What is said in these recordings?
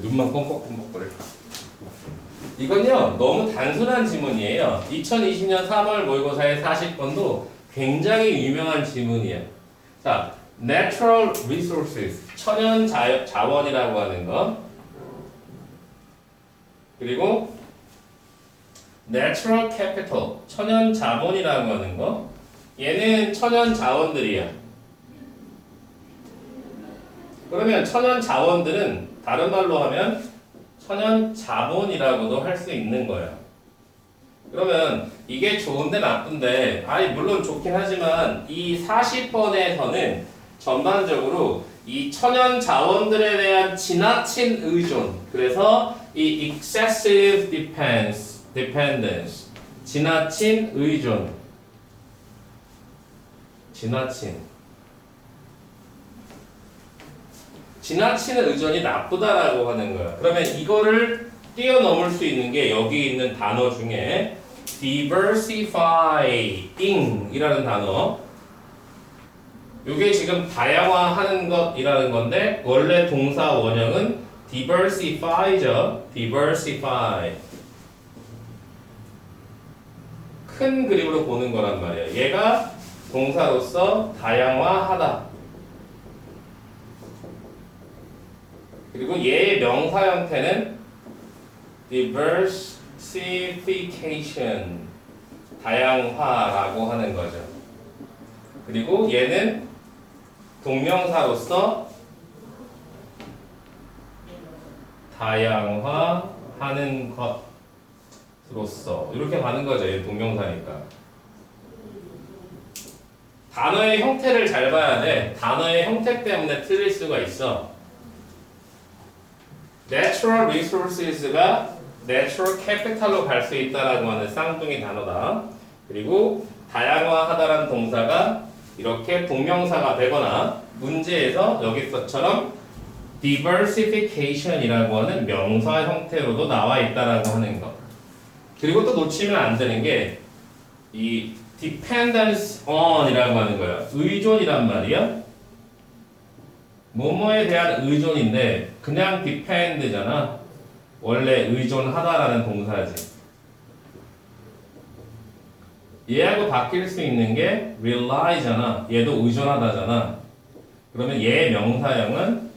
눈만 껌뻑껌뻑거려. 이건요 너무 단순한 지문이에요. 2020년 3월 모의고사의 40번도 굉장히 유명한 지문이에요. 자, natural resources 천연 자, 자원이라고 하는 거 그리고 natural capital 천연 자본이라고 하는 거 얘는 천연 자원들이야. 그러면 천연 자원들은 다른 말로 하면 천연 자본이라고도 할 수 있는 거예요. 그러면 이게 좋은데 나쁜데 아니 물론 좋긴 하지만 이 40번에서는 전반적으로 이 천연 자원들에 대한 지나친 의존 그래서 이 excessive dependence dependence 지나친 의존 지나친 지나친 의존이 나쁘다라고 하는 거야. 그러면 이거를 뛰어넘을 수 있는 게 여기 있는 단어 중에 diversifying 이라는 단어. 이게 지금 다양화하는 것이라는 건데 원래 동사 원형은 diversify죠. diversify. 큰 그림으로 보는 거란 말이에요. 얘가 동사로서 다양화하다. 그리고 얘의 명사 형태는 diversification 다양화라고 하는 거죠. 그리고 얘는 동명사로서 다양화하는 것으로서 이렇게 가는 거죠. 얘 동명사니까. 단어의 형태를 잘 봐야 돼. 단어의 형태 때문에 틀릴 수가 있어. Natural resources가 natural capital로 갈 수 있다라고 하는 쌍둥이 단어다. 그리고 다양화하다라는 동사가 이렇게 동명사가 되거나 문제에서 여기서처럼 diversification이라고 하는 명사 형태로도 나와 있다라고 하는 것. 그리고 또 놓치면 안 되는 게 이 dependence on이라고 하는 거야. 의존이란 말이야. 뭐뭐에 대한 의존인데 그냥 depend잖아. 원래 의존하다라는 동사지. 얘하고 바뀔 수 있는 게 rely잖아. 얘도 의존하다잖아. 그러면 얘 명사형은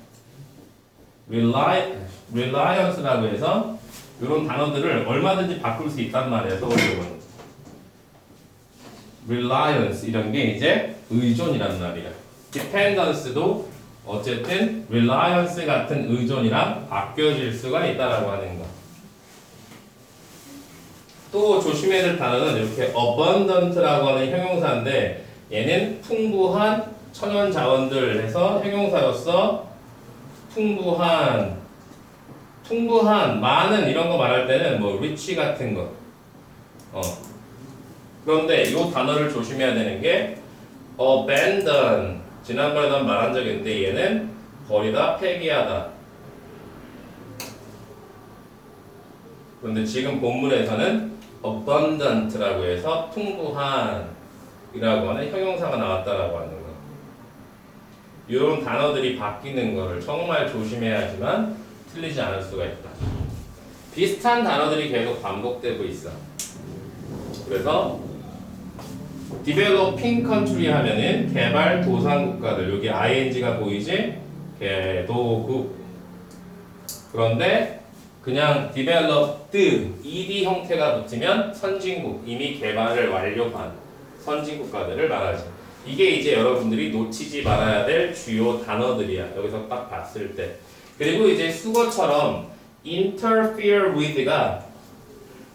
rely, reliance라고 해서 이런 단어들을 얼마든지 바꿀 수 있단 말이야. 서울역은. reliance 이런 게 이제 의존이란 말이야. dependence도 어쨌든 reliance 같은 의존이랑 바뀌어질 수가 있다라고 하는 거. 또 조심해야 될 단어는 이렇게 abundant라고 하는 형용사인데 얘는 풍부한 천연 자원들 해서 형용사로서 풍부한 풍부한 많은 이런 거 말할 때는 뭐 rich 같은 거. 어. 그런데 이 단어를 조심해야 되는 게 abandon 지난번에도 한번 말한 적이 있는데 얘는 버리다 폐기하다. 그런데 지금 본문에서는 abundant라고 해서 풍부한 이라고 하는 형용사가 나왔다라고 하는 거. 이런 단어들이 바뀌는 거를 정말 조심해야지만 틀리지 않을 수가 있다. 비슷한 단어들이 계속 반복되고 있어. 그래서 developing country 하면은 개발 도상 국가들 여기 ing가 보이지? 개도국 그런데 그냥 developed ed 형태가 붙으면 선진국 이미 개발을 완료한 선진 국가들을 말하지. 이게 이제 여러분들이 놓치지 말아야 될 주요 단어들이야. 여기서 딱 봤을 때. 그리고 이제 수거처럼 interfere with가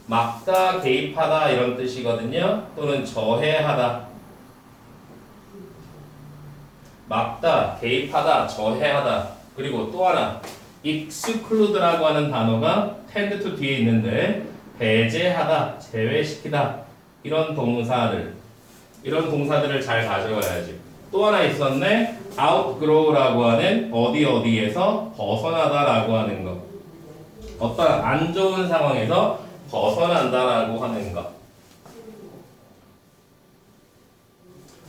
막다, 개입하다 이런 뜻이거든요. 또는 저해하다. 막다, 개입하다, 저해하다. 그리고 또 하나 exclude라고 하는 단어가 tend to 뒤에 있는데 배제하다, 제외시키다 이런 동사를 이런 동사들을 잘 가져가야지. 또 하나 있었네. outgrow라고 하는 어디 어디에서 벗어나다라고 하는 거. 어떤 안 좋은 상황에서 벗어난다라고 하는 것.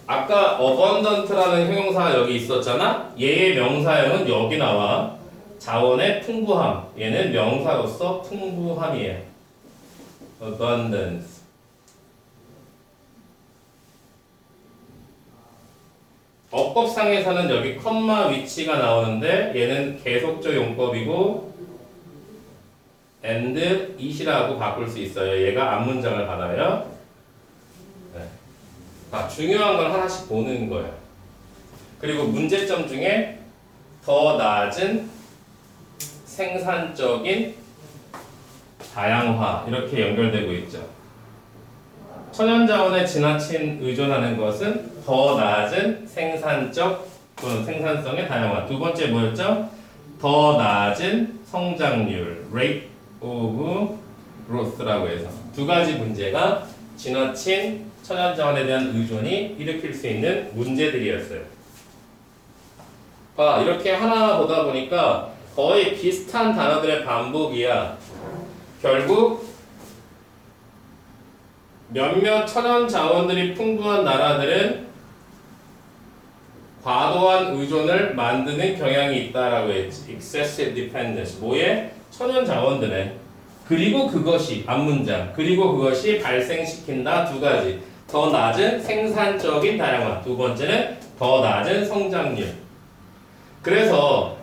아까 abundant라는 형용사가 여기 있었잖아. 얘의 명사형은 여기 나와. 자원의 풍부함. 얘는 명사로서 풍부함이에요. abundance. 어법상에서는 여기 컴마 위치가 나오는데 얘는 계속적 용법이고 and it이라고 바꿀 수 있어요. 얘가 앞문장을 받아요. 네. 아, 중요한 건 하나씩 보는 거예요. 그리고 문제점 중에 더 낮은 생산적인 다양화 이렇게 연결되고 있죠. 천연자원에 지나친 의존하는 것은 더 낮은 생산적 또는 생산성의 다양화. 두 번째 뭐였죠? 더 낮은 성장률 rate of growth라고 해서 두 가지 문제가 지나친 천연자원에 대한 의존이 일으킬 수 있는 문제들이었어요. 봐, 이렇게 하나 보다 보니까 거의 비슷한 단어들의 반복이야. 결국 몇몇 천연 자원들이 풍부한 나라들은 과도한 의존을 만드는 경향이 있다라고 했지. excessive dependence. 뭐에? 천연 자원들에. 그리고 그것이 앞문장. 그리고 그것이 발생시킨다 두 가지. 더 낮은 생산적인 다양화. 두 번째는 더 낮은 성장률. 그래서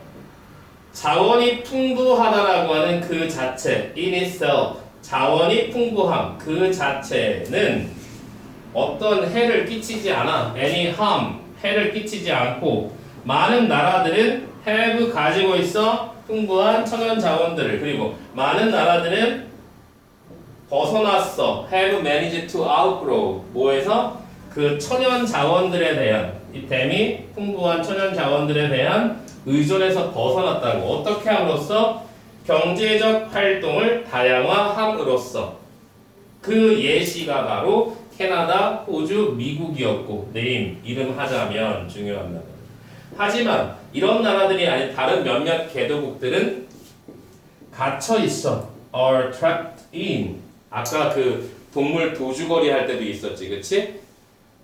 자원이 풍부하다라고 하는 그 자체, in itself, 자원이 풍부함 그 자체는 어떤 해를 끼치지 않아. any harm, 해를 끼치지 않고 많은 나라들은 have 가지고 있어 풍부한 천연 자원들을 그리고 많은 나라들은 벗어났어. have managed to outgrow. 뭐에서 그 천연 자원들에 대한 이 댐이 풍부한 천연 자원들에 대한 의존에서 벗어났다고 어떻게 함으로써 경제적 활동을 다양화함으로써 그 예시가 바로 캐나다, 호주, 미국이었고 네임 이름 하자면 나라. 하지만 이런 나라들이 아닌 다른 몇몇 개도국들은 갇혀 있어. are trapped in. 아까 그 동물 도주거리 할 때도 있었지, 그치?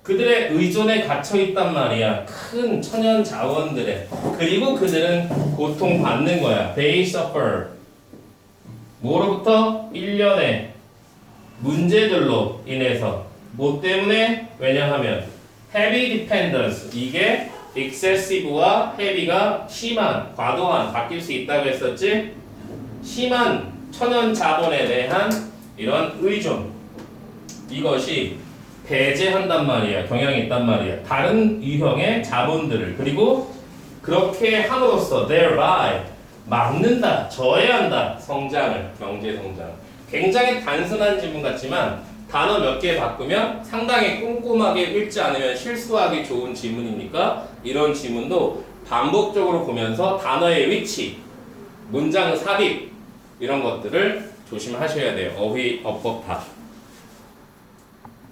그들의 의존에 갇혀 있단 말이야. 큰 천연 자원들에. 그리고 그들은 고통받는 거야. They suffer. 뭐로부터? 일련의 문제들로 인해서. 뭐 때문에? 왜냐하면 heavy dependence. 이게 excessive와 heavy가 심한, 과도한, 바뀔 수 있다고 했었지? 심한 천연 자본에 대한 이런 의존. 이것이 배제한단 말이야. 경향이 있단 말이야. 다른 유형의 자본들을 그리고 그렇게 함으로써 thereby 막는다, 저해한다. 성장을, 경제 성장. 굉장히 단순한 질문 같지만 단어 몇 개 바꾸면 상당히 꼼꼼하게 읽지 않으면 실수하기 좋은 질문이니까 이런 질문도 반복적으로 보면서 단어의 위치, 문장 삽입 이런 것들을 조심하셔야 돼요. 어휘, 어법 다.